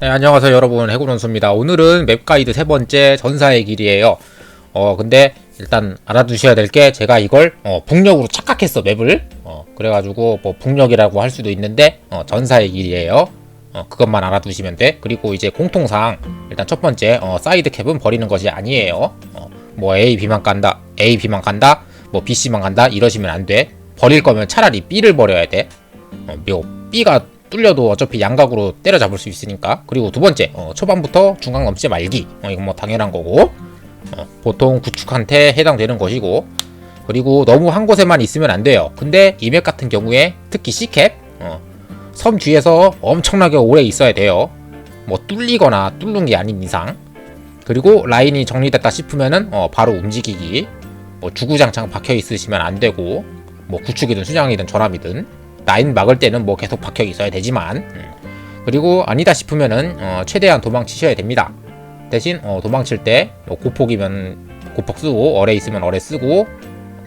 네, 안녕하세요 여러분. 해군원수입니다. 오늘은 맵 가이드 세 번째 전사의 길이에요. 어 근데 일단 알아두셔야 될 게 제가 이걸 어, 북녘으로 착각했어 맵을. 어 그래가지고 뭐 북녘이라고 할 수도 있는데 어, 전사의 길이에요. 어 그것만 알아두시면 돼. 그리고 이제 공통상 일단 첫 번째 어, 사이드 캡은 버리는 것이 아니에요. 어 뭐 A, B만 간다 A, B만 간다 뭐 B, C만 간다 이러시면 안돼 버릴 거면 차라리 B를 버려야 돼. 어, 뭐 B가 뚫려도 어차피 양각으로 때려잡을 수 있으니까. 그리고 두 번째 어, 초반부터 중간 넘지 말기. 어, 이건 뭐 당연한 거고. 어, 보통 구축한테 해당되는 것이고. 그리고 너무 한 곳에만 있으면 안 돼요. 근데 이맵 같은 경우에 특히 C캡 어, 섬 뒤에서 엄청나게 오래 있어야 돼요. 뭐 뚫리거나 뚫는 게 아닌 이상. 그리고 라인이 정리됐다 싶으면은 어, 바로 움직이기. 뭐 주구장창 박혀 있으시면 안 되고 뭐 구축이든 수장이든 전압이든 라인 막을 때는 뭐 계속 박혀 있어야 되지만 음. 그리고 아니다 싶으면은 어, 최대한 도망치셔야 됩니다. 대신 어, 도망칠 때 어, 고폭이면 고폭 쓰고 어뢰 있으면 어뢰 쓰고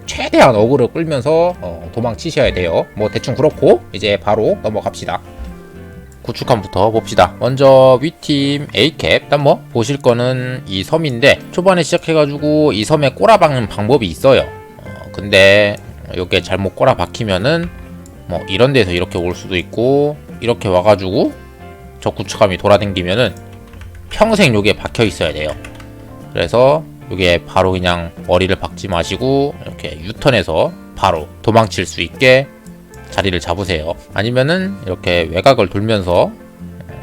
최대한 어그를 끌면서 어, 도망치셔야 돼요. 뭐 대충 그렇고 이제 바로 넘어갑시다. 구축함부터 봅시다. 먼저 위팀 A캡 일단 뭐 보실 거는 이 섬인데 초반에 시작해가지고 이 섬에 꼬라박는 방법이 있어요. 어, 근데 이게 잘못 꼬라 박히면은 뭐 이런 데서 이렇게 올 수도 있고 이렇게 와가지고 저 구축함이 돌아다니면은 평생 여기에 박혀 있어야 돼요. 그래서 이게 바로 그냥 머리를 박지 마시고 이렇게 유턴해서 바로 도망칠 수 있게 자리를 잡으세요. 아니면은 이렇게 외곽을 돌면서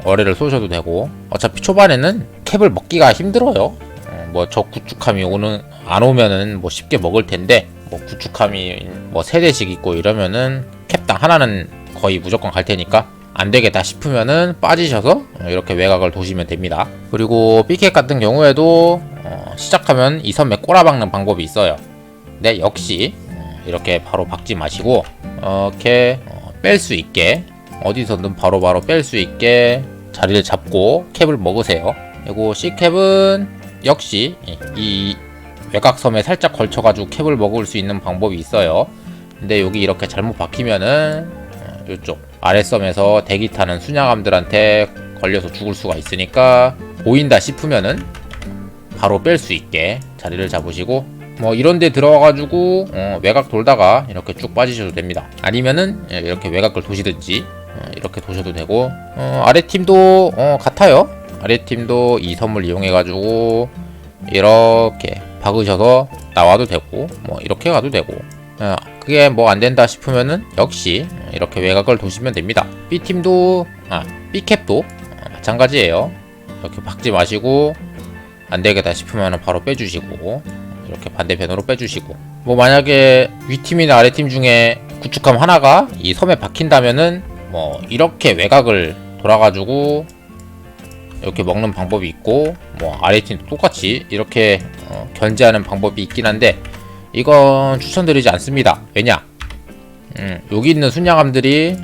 어뢰를 쏘셔도 되고 어차피 초반에는 캡을 먹기가 힘들어요. 뭐 저 구축함이 오는 안 오면은 뭐 쉽게 먹을 텐데 뭐 구축함이 뭐 세 대씩 있고 이러면은 캡당 하나는 거의 무조건 갈 테니까 안 되겠다 싶으면은 빠지셔서 이렇게 외곽을 도시면 됩니다. 그리고 B캡 같은 경우에도 어, 시작하면 이 섬에 꼬라박는 방법이 있어요. 근데 역시 어, 이렇게 바로 박지 마시고 이렇게 뺄 수 있게 어디서든 바로바로 뺄 수 있게 자리를 잡고 캡을 먹으세요. 그리고 C캡은 역시 이 외곽섬에 살짝 걸쳐가지고 캡을 먹을 수 있는 방법이 있어요. 근데 여기 이렇게 잘못 박히면은 어, 이쪽 아랫섬에서 대기 타는 순양함들한테 걸려서 죽을 수가 있으니까 보인다 싶으면은 바로 뺄 수 있게 자리를 잡으시고 뭐 이런데 들어와가지고 어, 외곽 돌다가 이렇게 쭉 빠지셔도 됩니다. 아니면은 예, 이렇게 외곽을 도시든지 어, 이렇게 도셔도 되고 어, 아래 팀도 어, 같아요. 아래 팀도 이 섬을 이용해가지고 이렇게 박으셔서 나와도 되고 뭐 이렇게 가도 되고 어, 그게 뭐 안 된다 싶으면은 역시 이렇게 외곽을 도시면 됩니다. B 팀도 아 B 캡도 마찬가지예요. 이렇게 박지 마시고 안 되겠다 싶으면 바로 빼주시고 이렇게 반대편으로 빼주시고 뭐 만약에 위팀이나 아래팀 중에 구축함 하나가 이 섬에 박힌다면은 뭐 이렇게 외곽을 돌아가지고 이렇게 먹는 방법이 있고 뭐 아래팀도 똑같이 이렇게 어, 견제하는 방법이 있긴 한데 이건 추천드리지 않습니다. 왜냐? 음, 여기 있는 순양함들이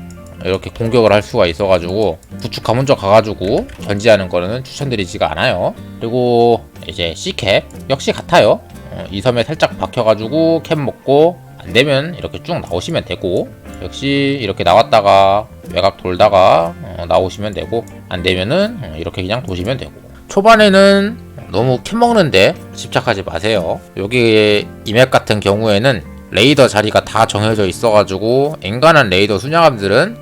이렇게 공격을 할 수가 있어가지고 구축함 먼저 가가지고 견제하는 거는 추천드리지가 않아요. 그리고 이제 C캡 역시 같아요. 어, 이 섬에 살짝 박혀가지고 캡 먹고 안되면 이렇게 쭉 나오시면 되고 역시 이렇게 나왔다가 외곽 돌다가 어, 나오시면 되고 안되면은 어, 이렇게 그냥 도시면 되고. 초반에는 너무 캡 먹는데 집착하지 마세요. 여기 이맵 같은 경우에는 레이더 자리가 다 정해져 있어가지고 엔간한 레이더 순양함들은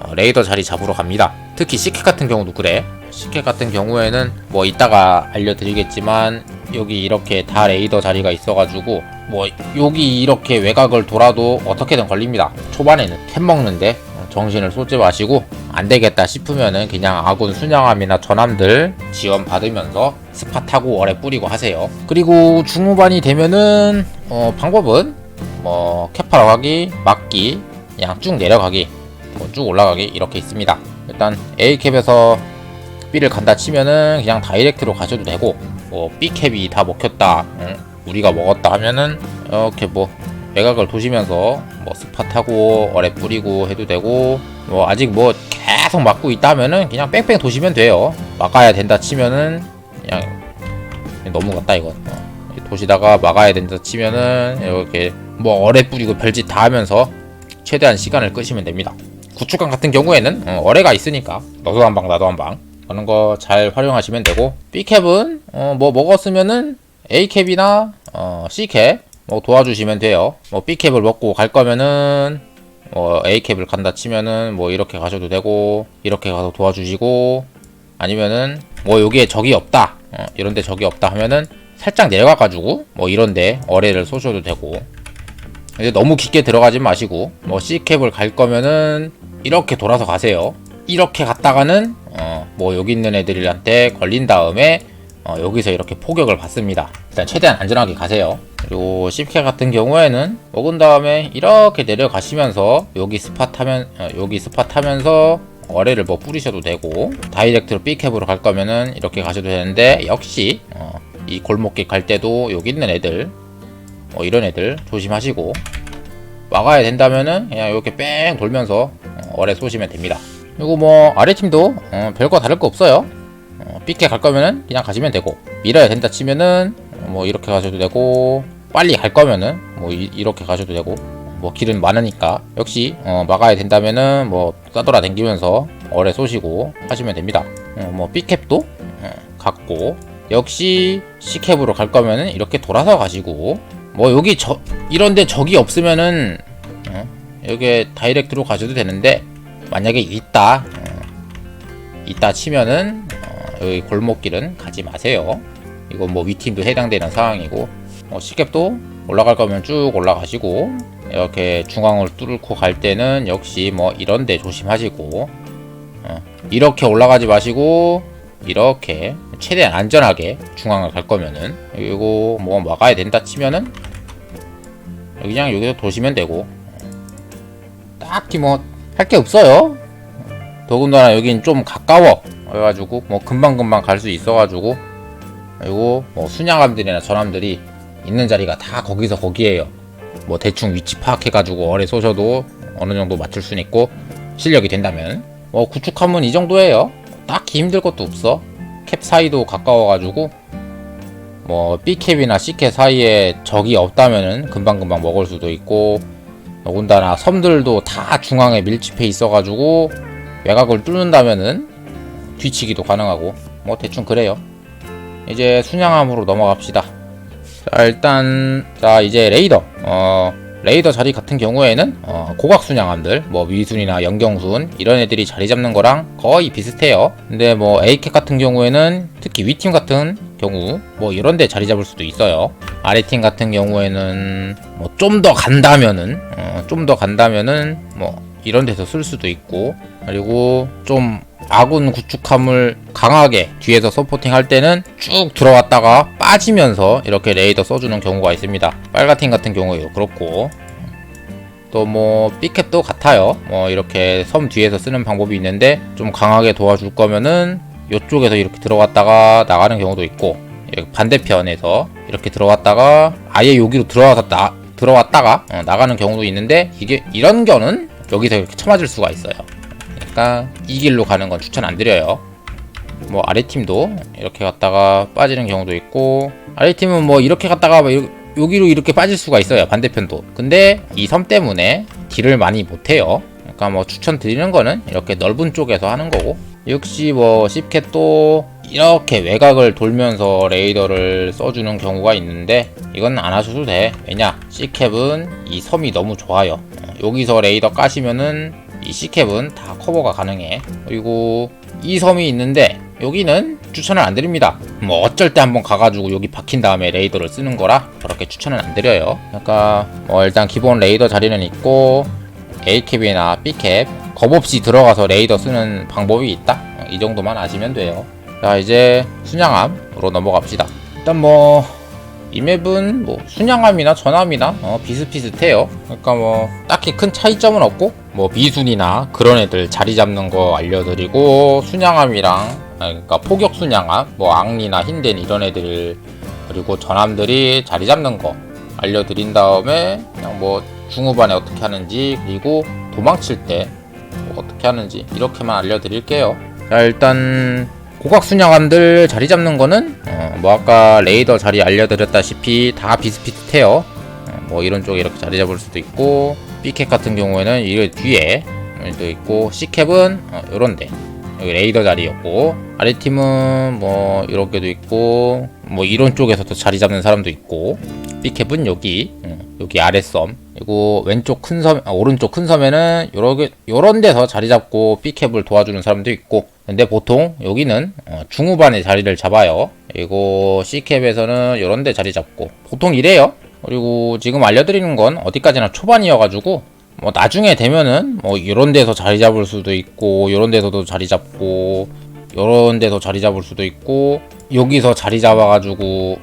어, 레이더 자리 잡으러 갑니다. 특히 시켓 같은 경우도 그래 시켓 같은 경우에는 뭐 이따가 알려드리겠지만 여기 이렇게 다 레이더 자리가 있어가지고 뭐 여기 이렇게 외곽을 돌아도 어떻게든 걸립니다. 초반에는 템 먹는데 정신을 쏟지 마시고 안되겠다 싶으면은 그냥 아군 순양함이나 전함들 지원 받으면서 스팟 타고 어뢰 뿌리고 하세요. 그리고 중후반이 되면은 어 방법은 뭐 캐파로 가기 막기 그냥 쭉 내려가기 뭐 쭉 올라가기 이렇게 있습니다. 일단 A캡에서 B를 간다 치면은 그냥 다이렉트로 가셔도 되고 뭐 B캡이 다 먹혔다 응? 우리가 먹었다 하면은 이렇게 뭐 외곽을 도시면서 뭐 스팟하고 어뢰 뿌리고 해도 되고 뭐 아직 뭐 계속 막고 있다 하면은 그냥 뺑뺑 도시면 돼요 막아야 된다 치면은 그냥 너무 같다 이거 어. 도시다가 막아야 된다 치면은 이렇게 뭐 어뢰 뿌리고 별짓 다 하면서 최대한 시간을 끄시면 됩니다. 구축강 같은 경우에는 어, 어뢰가 있으니까 너도 한 방 나도 한방 그런 거 잘 활용하시면 되고 B캡은 어, 뭐 먹었으면은 A캡이나 어, C캡 뭐 도와주시면 돼요. 뭐 B캡을 먹고 갈 거면은 뭐 A캡을 간다 치면은 뭐 이렇게 가셔도 되고 이렇게 가서 도와주시고 아니면은 뭐 여기에 적이 없다 어, 이런데 적이 없다 하면은 살짝 내려가 가지고 뭐 이런데 어뢰를 쏘셔도 되고 근데 너무 깊게 들어가지 마시고 뭐 C캡을 갈 거면은 이렇게 돌아서 가세요 이렇게 갔다가는 어, 뭐 여기 있는 애들한테 걸린 다음에 어, 여기서 이렇게 포격을 받습니다 일단 최대한 안전하게 가세요 그리고 C캡 같은 경우에는 먹은 다음에 이렇게 내려가시면서 여기 스팟 하면 어, 여기 스팟 하면서 어뢰를 뭐 뿌리셔도 되고 다이렉트로 B캡으로 갈 거면은 이렇게 가셔도 되는데 역시 어, 이 골목길 갈 때도 여기 있는 애들 뭐 이런 애들 조심하시고 막아야 된다면은 그냥 이렇게 뺑 돌면서 어, 어뢰 쏘시면 됩니다. 그리고 뭐 아래팀도 어, 별거 다를 거 없어요. 어, B캡 갈 거면은 그냥 가시면 되고 밀어야 된다 치면은 어, 뭐 이렇게 가셔도 되고 빨리 갈 거면은 뭐 이, 렇게 가셔도 되고 뭐 길은 많으니까 역시 어, 막아야 된다면은 뭐 싸돌아 댕기면서 어뢰 쏘시고 하시면 됩니다. 어, 뭐 B캡도 어, 갖고 역시 C캡으로 갈 거면은 이렇게 돌아서 가시고 뭐 여기 저 이런데 적이 없으면은 어, 여기 다이렉트로 가셔도 되는데 만약에 있다 어, 있다 치면은 어, 여기 골목길은 가지 마세요. 이건 뭐 위팀도 해당되는 상황이고 어, C캡도 올라갈 거면 쭉 올라가시고 이렇게 중앙을 뚫고 갈 때는 역시 뭐 이런데 조심하시고 어, 이렇게 올라가지 마시고 이렇게 최대한 안전하게 중앙을 갈 거면은 그리고 뭐 막아야 된다 치면은 그냥 여기서 도시면 되고 딱히 뭐 할 게 없어요. 더군다나 여긴 좀 가까워. 그래가지고 뭐 금방금방 갈 수 있어가지고 그리고 뭐 순양함들이나 전함들이 있는 자리가 다 거기서 거기에요. 뭐 대충 위치 파악해가지고 어뢰 쏘셔도 어느 정도 맞출 수 있고 실력이 된다면. 뭐 구축하면 이 정도예요. 딱히 힘들 것도 없어. 캡 사이도 가까워가지고 뭐 B캡이나 C캡 사이에 적이 없다면은 금방금방 먹을 수도 있고 더군다나 섬들도 다 중앙에 밀집해 있어가지고 외곽을 뚫는다면은 뒤치기도 가능하고 뭐 대충 그래요. 이제 순양함으로 넘어갑시다. 자 일단 자 이제 레이더. 어 레이더 자리 같은 경우에는 어, 고각 순양함들 뭐 위순이나 연경순 이런 애들이 자리 잡는 거랑 거의 비슷해요. 근데 뭐 A캡 같은 경우에는 특히 위팀 같은 경우 뭐 이런 데 자리 잡을 수도 있어요 아래팀 같은 경우에는 뭐 좀 더 간다면은 어, 좀 더 간다면은 뭐 이런 데서 쓸 수도 있고 그리고 좀 아군 구축함을 강하게 뒤에서 서포팅 할 때는 쭉 들어왔다가 빠지면서 이렇게 레이더 써주는 경우가 있습니다. 빨가팀 같은 경우에도 그렇고 또뭐 B캡도 같아요. 뭐 이렇게 섬 뒤에서 쓰는 방법이 있는데 좀 강하게 도와줄 거면은 이쪽에서 이렇게 들어갔다가 나가는 경우도 있고 예, 반대편에서 이렇게 들어갔다가 아예 여기로 들어와서 나, 들어왔다가 어, 나가는 경우도 있는데 이게 이런 경우는 여기서 이렇게 쳐맞을 수가 있어요. 그러니까 이 길로 가는 건 추천 안 드려요. 뭐 아래 팀도 이렇게 갔다가 빠지는 경우도 있고 아래 팀은 뭐 이렇게 갔다가 뭐 요- 여기로 이렇게 빠질 수가 있어요 반대편도. 근데 이 섬 때문에 딜을 많이 못 해요. 그러니까 뭐 추천 드리는 거는 이렇게 넓은 쪽에서 하는 거고 역시 뭐 씹캣도 이렇게 외곽을 돌면서 레이더를 써주는 경우가 있는데 이건 안 하셔도 돼. 왜냐 C캡은 이 섬이 너무 좋아요. 어, 여기서 레이더 까시면은 이 C캡은 다 커버가 가능해. 그리고 이 섬이 있는데 여기는 추천을 안 드립니다. 뭐 어쩔 때 한번 가가지고 여기 박힌 다음에 레이더를 쓰는 거라 그렇게 추천은 안 드려요. 그러니까 뭐 일단 기본 레이더 자리는 있고 A캡이나 B캡 겁 없이 들어가서 레이더 쓰는 방법이 있다. 어, 이 정도만 아시면 돼요. 자 이제 순양함으로 넘어갑시다. 일단 뭐 이 맵은 뭐 순양함이나 전함이나 어, 비슷비슷해요. 그러니까 뭐 딱히 큰 차이점은 없고 뭐 미순이나 그런 애들 자리 잡는 거 알려드리고 순양함이랑 아, 그러니까 포격 순양함 뭐 앙리나 흰덴 이런 애들 그리고 전함들이 자리 잡는 거 알려드린 다음에 그냥 뭐 중후반에 어떻게 하는지 그리고 도망칠 때 뭐 어떻게 하는지 이렇게만 알려드릴게요. 자 일단 고각 순양함들 자리 잡는 거는 어, 뭐 아까 레이더 자리 알려드렸다시피 다 비슷비슷해요. 어, 뭐 이런 쪽에 이렇게 자리 잡을 수도 있고 B캡 같은 경우에는 이 뒤에 또 있고 C캡은 어, 요런데 여기 레이더 자리였고 아래 팀은 뭐 이렇게도 있고 뭐 이런 쪽에서도 자리 잡는 사람도 있고 B캡은 여기 어, 여기 아랫섬. 그리고 왼쪽 큰 섬, 아, 오른쪽 큰 섬에는 요렇게 요런 데서 자리 잡고 B캡을 도와주는 사람도 있고. 근데 보통 여기는 어, 중후반에 자리를 잡아요. 그리고 C캡에서는 요런 데 자리 잡고. 보통 이래요. 그리고 지금 알려드리는 건 어디까지나 초반이어가지고 뭐 나중에 되면은 뭐 이런 데서 자리 잡을 수도 있고 이런 데서도 자리 잡고 이런 데서 자리 잡을 수도 있고 여기서 자리 잡아가지고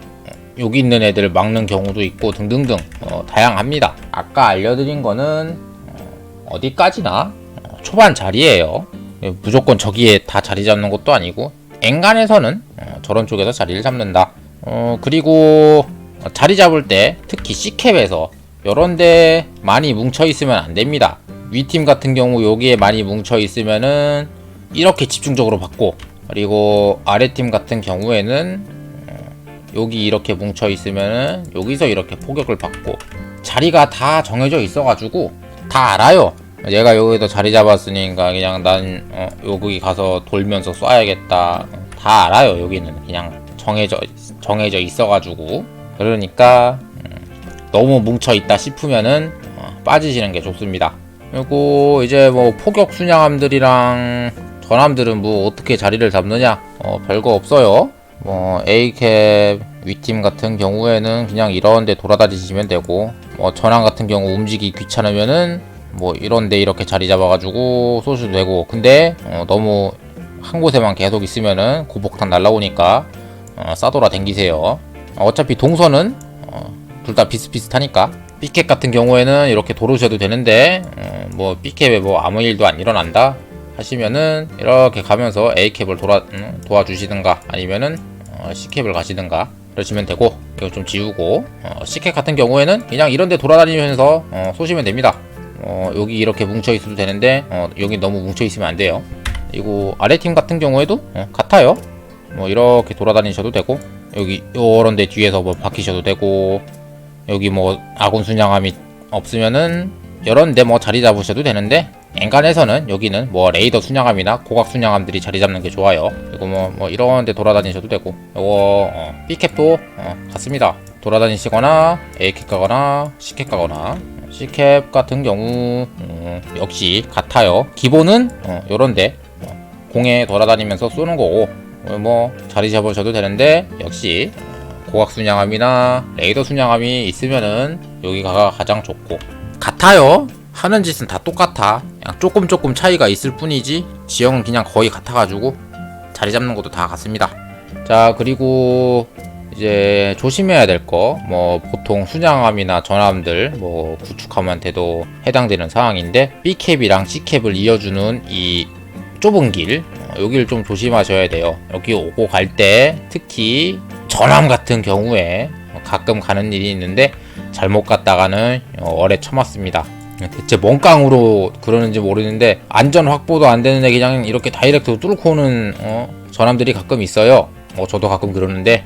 여기 있는 애들 막는 경우도 있고 등등등 어, 다양합니다. 아까 알려드린 거는 어, 어디까지나 어, 초반 자리예요. 예, 무조건 저기에 다 자리 잡는 것도 아니고 엔간에서는 어, 저런 쪽에서 자리를 잡는다. 어, 그리고 자리 잡을 때 특히 C캡에서 요런데 많이 뭉쳐 있으면 안 됩니다. 위팀 같은 경우 여기에 많이 뭉쳐 있으면은 이렇게 집중적으로 받고 그리고 아래팀 같은 경우에는 어, 여기 이렇게 뭉쳐 있으면은 여기서 이렇게 포격을 받고 자리가 다 정해져 있어 가지고 다 알아요. 얘가 여기서 자리 잡았으니까 그냥 난 어, 여기 가서 돌면서 쏴야겠다. 다 알아요. 여기는 그냥 정해져 정해져 있어 가지고 그러니까 너무 뭉쳐 있다 싶으면은 어, 빠지시는 게 좋습니다. 그리고 이제 뭐 포격 순양함들이랑 전함들은 뭐 어떻게 자리를 잡느냐? 어, 별거 없어요. 뭐 A캡 위팀 같은 경우에는 그냥 이런데 돌아다니시면 되고 뭐 전함 같은 경우 움직이기 귀찮으면은 뭐 이런데 이렇게 자리 잡아가지고 쏘셔도 되고 근데 어, 너무 한 곳에만 계속 있으면은 고폭탄 날라오니까 어, 싸돌아 댕기세요. 어차피 동선은 어, 둘다 비슷비슷하니까 B캡 같은 경우에는 이렇게 도르셔도 되는데 어, 뭐 B캡에 뭐 아무 일도 안 일어난다 하시면은 이렇게 가면서 A캡을 돌아 음, 도와주시든가 아니면은 어, C캡을 가시든가 그러시면 되고 이거 좀 지우고 어, C캡 같은 경우에는 그냥 이런데 돌아다니면서 어, 쏘시면 됩니다. 어, 여기 이렇게 뭉쳐 있어도 되는데 어, 여기 너무 뭉쳐 있으면 안 돼요. 그리고 아래 팀 같은 경우에도 어, 같아요. 뭐 이렇게 돌아다니셔도 되고 여기 요런 데 뒤에서 뭐 박히셔도 되고 여기 뭐 아군 순양함이 없으면은 이런 데 뭐 자리 잡으셔도 되는데 엔간에서는 여기는 뭐 레이더 순양함이나 고각 순양함들이 자리 잡는 게 좋아요. 그리고 뭐, 뭐 이런 데 돌아다니셔도 되고 요거 어, B캡도 어, 같습니다. 돌아다니시거나 A캡 가거나 C캡 가거나 C캡 같은 경우 음, 역시 같아요. 기본은 어, 요런데 어, 공에 돌아다니면서 쏘는 거고 어, 뭐 자리 잡으셔도 되는데 역시 고각 순양함이나 레이더 순양함이 있으면은 여기가 가장 좋고 같아요. 하는 짓은 다 똑같아. 그냥 조금 조금 차이가 있을 뿐이지 지형은 그냥 거의 같아가지고 자리 잡는 것도 다 같습니다. 자 그리고 이제 조심해야 될 거 뭐 보통 순양함이나 전함들 뭐 구축함한테도 해당되는 상황인데 B캡이랑 C캡을 이어주는 이 좁은 길 어, 여기를 좀 조심하셔야 돼요. 여기 오고 갈 때 특히 전함 같은 경우에 가끔 가는 일이 있는데 잘못 갔다가는 어, 얼에 처맞습니다. 대체 뭔 깡으로 그러는지 모르는데 안전 확보도 안 되는데 그냥 이렇게 다이렉트 뚫고 오는 어, 전함들이 가끔 있어요. 뭐 저도 가끔 그러는데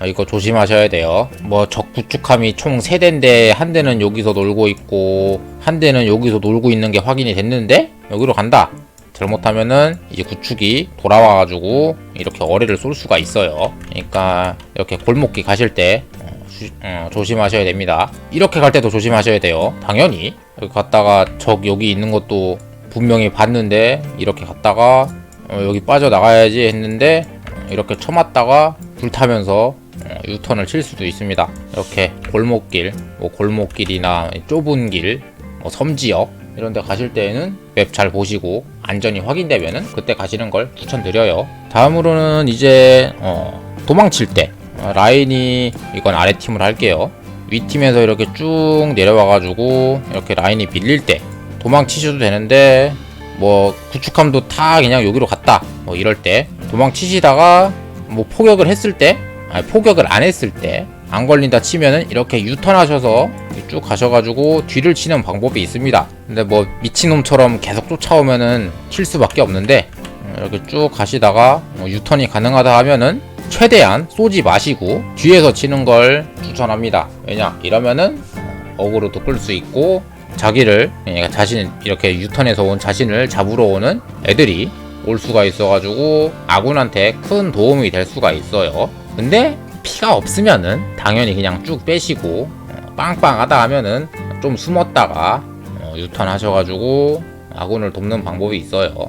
어, 이거 조심하셔야 돼요. 뭐 적 구축함이 총 3대인데 한 대는 여기서 놀고 있고 한 대는 여기서 놀고 있는 게 확인이 됐는데 여기로 간다. 잘못하면은 이제 구축이 돌아와가지고 이렇게 어뢰를 쏠 수가 있어요. 그러니까 이렇게 골목길 가실 때 어, 주- 어, 조심하셔야 됩니다. 이렇게 갈 때도 조심하셔야 돼요. 당연히 여기 갔다가 적 여기 있는 것도 분명히 봤는데 이렇게 갔다가 어, 여기 빠져 나가야지 했는데 어, 이렇게 쳐맞다가 불타면서 어, 유턴을 칠 수도 있습니다. 이렇게 골목길, 뭐 골목길이나 좁은 길, 뭐 섬지역 이런 데 가실 때에는 맵 잘 보시고 안전이 확인되면은 그때 가시는 걸 추천드려요. 다음으로는 이제 어, 도망칠 때 어, 라인이 이건 아래 팀을 할게요. 위 팀에서 이렇게 쭉 내려와 가지고 이렇게 라인이 밀릴 때 도망치셔도 되는데 뭐 구축함도 다 그냥 여기로 갔다 뭐 이럴 때 도망치시다가 뭐 포격을 했을 때 아니 포격을 안 했을 때 안 걸린다 치면은 이렇게 유턴하셔서 쭉 가셔가지고 뒤를 치는 방법이 있습니다. 근데 뭐 미친놈처럼 계속 쫓아오면은 칠 수밖에 없는데 어, 이렇게 쭉 가시다가 뭐 유턴이 가능하다 하면은 최대한 쏘지 마시고 뒤에서 치는 걸 추천합니다. 왜냐 이러면은 어그로도 끌 수 있고 자기를 그러니까 자신 이렇게 유턴해서 온 자신을 잡으러 오는 애들이 올 수가 있어가지고 아군한테 큰 도움이 될 수가 있어요. 근데 피가 없으면은 당연히 그냥 쭉 빼시고 어, 빵빵하다 하면은 좀 숨었다가 어, 유턴 하셔가지고 아군을 돕는 방법이 있어요.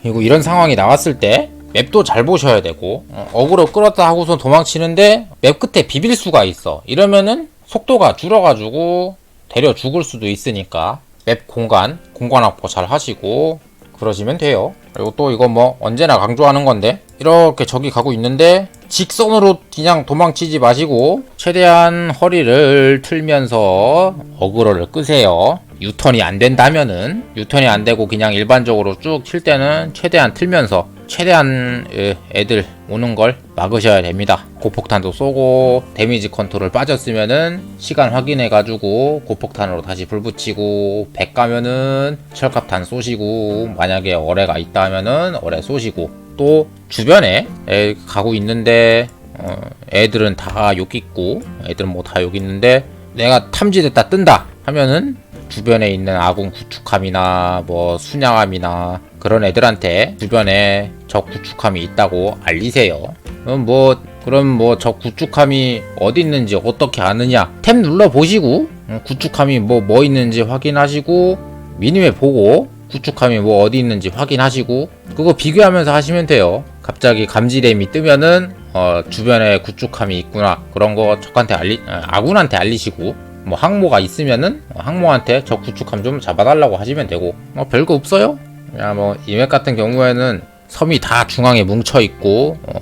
그리고 이런 상황이 나왔을 때 맵도 잘 보셔야 되고 어, 어그로 끌었다 하고서 도망치는데 맵 끝에 비빌 수가 있어. 이러면은 속도가 줄어가지고 데려 죽을 수도 있으니까 맵 공간 공간 확보 잘 하시고 그러시면 돼요. 그리고 또 이거 뭐 언제나 강조하는 건데 이렇게 적이 가고 있는데 직선으로 그냥 도망치지 마시고 최대한 허리를 틀면서 어그로를 끄세요. 유턴이 안 된다면은 유턴이 안 되고 그냥 일반적으로 쭉 칠 때는 최대한 틀면서 최대한 에, 애들 오는 걸 막으셔야 됩니다. 고폭탄도 쏘고 데미지 컨트롤 빠졌으면은 시간 확인해 가지고 고폭탄으로 다시 불 붙이고 100 가면은 철갑탄 쏘시고 만약에 어뢰가 있다 하면은 어뢰 쏘시고 또 주변에 애 가고 있는데 어, 애들은 다 여기 있고 애들은 뭐 다 여기 있는데 내가 탐지됐다 뜬다 하면은 주변에 있는 아군 구축함이나 뭐 순양함이나 그런 애들한테 주변에 적 구축함이 있다고 알리세요. 그럼 뭐 그럼 뭐적 구축함이 어디 있는지 어떻게 아느냐? 탭 눌러 보시고 음, 구축함이 뭐뭐 있는지 확인하시고 미니맵 보고 구축함이 뭐 어디 있는지 확인하시고 그거 비교하면서 하시면 돼요. 갑자기 감지램이 뜨면은 어, 주변에 구축함이 있구나 그런 거 적한테 알리 아, 아군한테 알리시고 뭐 항모가 있으면은 항모한테 적 구축함 좀 잡아달라고 하시면 되고 뭐 별거 없어요. 야뭐 이맵 같은 경우에는 섬이 다 중앙에 뭉쳐 있고 어,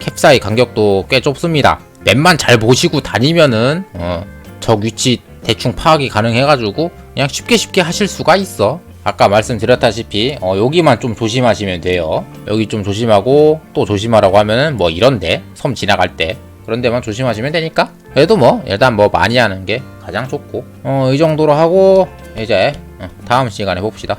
캡사이 간격도 꽤 좁습니다. 맵만 잘 보시고 다니면은 어, 적 위치 대충 파악이 가능해가지고 그냥 쉽게 쉽게 하실 수가 있어. 아까 말씀드렸다시피 어, 여기만 좀 조심하시면 돼요. 여기 좀 조심하고 또 조심하라고 하면은 뭐 이런데 섬 지나갈 때 그런 데만 조심하시면 되니까. 그래도 뭐 일단 뭐 많이 하는 게 가장 좋고. 어, 이 정도로 하고 이제 어, 다음 시간에 봅시다.